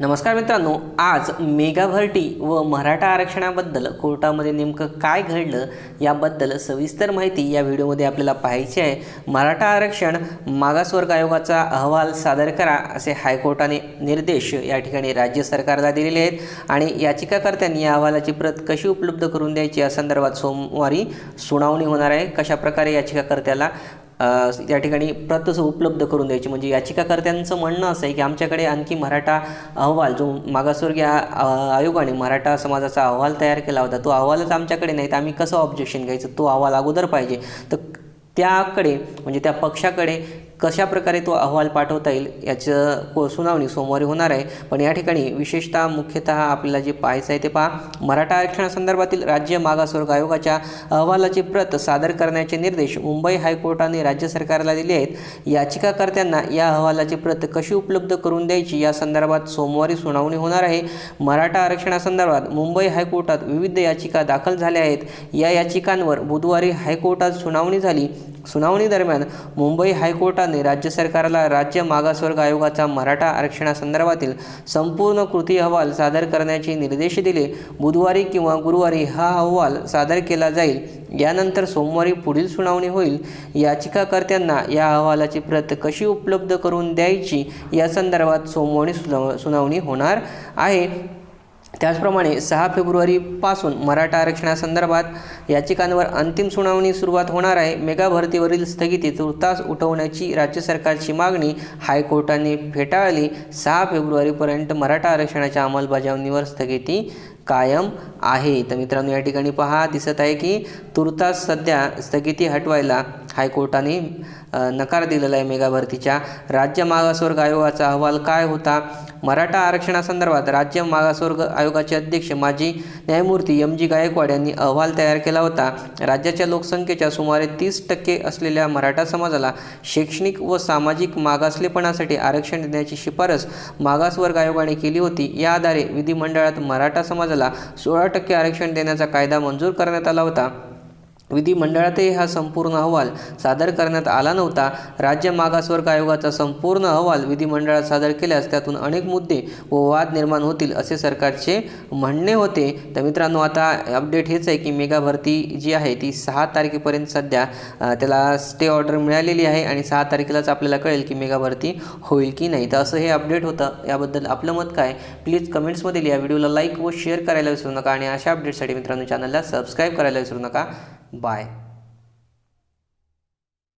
नमस्कार मित्रांनो आज मेगा व मराठा आरक्षणाबद्दल कोर्टामध्ये नेमकं काय घडलं याबद्दल सविस्तर माहिती या व्हिडिओमध्ये आपल्याला पाहायची आहे. मराठा आरक्षण मागासवर्ग आयोगाचा अहवाल सादर करा असे हायकोर्टाने निर्देश या ठिकाणी राज्य सरकारला दिलेले आहेत आणि याचिकाकर्त्यांनी या अहवालाची प्रत कशी उपलब्ध करून द्यायची या संदर्भात सोमवारी सुनावणी होणार आहे. कशाप्रकारे याचिकाकर्त्याला या ठिकाणी प्रत उपलब्ध करून द्यायची. म्हणजे याचिकाकर्त्यांचं म्हणणं असं आहे की आमच्याकडे आणखी मराठा अहवाल जो मागासवर्गीय आयोगाने मराठा समाजाचा अहवाल तयार केला होता तो अहवालच आमच्याकडे नाही तर आम्ही कसं ऑब्जेक्शन घ्यायचं? तो अहवाल अगोदर पाहिजे. तर त्याकडे म्हणजे त्या पक्षाकडे कशा प्रकारे तो अहवाल पाठवता येईल याचं को सुनावणी सोमवारी होणार आहे. पण या ठिकाणी विशेषतः मुख्यतः आपल्याला जे पाहायचं आहे ते पहा. मराठा आरक्षणासंदर्भातील राज्य मागासवर्ग आयोगाच्या अहवालाची प्रत सादर करण्याचे निर्देश मुंबई हायकोर्टाने राज्य सरकारला दिले आहेत. याचिकाकर्त्यांना या अहवालाची प्रत कशी उपलब्ध करून द्यायची या संदर्भात सोमवारी सुनावणी होणार आहे. मराठा आरक्षणासंदर्भात मुंबई हायकोर्टात विविध याचिका दाखल झाल्या आहेत. या याचिकांवर बुधवारी हायकोर्टात सुनावणी झाली. सुनावणी दरम्यान मुंबई हायकोर्टाने राज्य सरकारला राज्य मागासवर्ग आयोगाचा मराठा आरक्षणासंदर्भातील संपूर्ण कृती अहवाल सादर करण्याचे निर्देश दिले. बुधवारी किंवा गुरुवारी हा अहवाल सादर केला जाईल. यानंतर सोमवारी पुढील सुनावणी होईल. याचिकाकर्त्यांना या अहवालाची प्रत कशी उपलब्ध करून द्यायची या संदर्भात सोमवारी सुनाव सुनावणी होणार आहे. त्याचप्रमाणे सहा फेब्रुवारीपासून मराठा आरक्षणासंदर्भात याचिकांवर अंतिम सुनावणी सुरुवात होणार आहे. मेगा भरतीवरील स्थगिती तुर्तास उठवण्याची राज्य सरकारची मागणी हायकोर्टाने फेटाळली. सहा फेब्रुवारीपर्यंत मराठा आरक्षणाच्या अंमलबजावणीवर स्थगिती कायम आहे. तर मित्रांनो या ठिकाणी पहा दिसत आहे की तुर्तास सध्या स्थगिती हटवायला हायकोर्टाने नकार दिलेला आहे मेगा भरतीच्या. राज्य मागासवर्ग आयोगाचा अहवाल काय होता? मराठा आरक्षणासंदर्भात राज्य मागासवर्ग आयोगाचे अध्यक्ष माजी न्यायमूर्ती एम जी गायकवाड यांनी अहवाल तयार केला होता. राज्याच्या लोकसंख्येच्या सुमारे तीस टक्के असलेल्या मराठा समाजाला शैक्षणिक व सामाजिक मागासलेपणासाठी आरक्षण देण्याची शिफारस मागासवर्ग आयोगाने केली होती. या आधारे विधिमंडळात मराठा समाजाला सोळा टक्के आरक्षण देण्याचा कायदा मंजूर करण्यात आला होता. विधिमंडळातही हा संपूर्ण अहवाल सादर करण्यात आला नव्हता. राज्य मागासवर्ग आयोगाचा संपूर्ण अहवाल विधिमंडळात सादर केल्यास त्यातून अनेक मुद्दे व वाद निर्माण होतील असे सरकारचे म्हणणे होते. तर मित्रांनो आता अपडेट हेच आहे की मेगा भरती जी आहे ती सहा तारखेपर्यंत सध्या त्याला स्टे ऑर्डर मिळालेली आहे आणि सहा तारखेलाच आपल्याला कळेल की मेगा भरती होईल की नाही. तर असं हे अपडेट होतं. याबद्दल आपलं मत काय? प्लीज कमेंट्समध्ये लिहा. व्हिडिओला लाईक व शेअर करायला विसरू नका आणि अशा अपडेटसाठी मित्रांनो चॅनलला सबस्क्राईब करायला विसरू नका. Bye.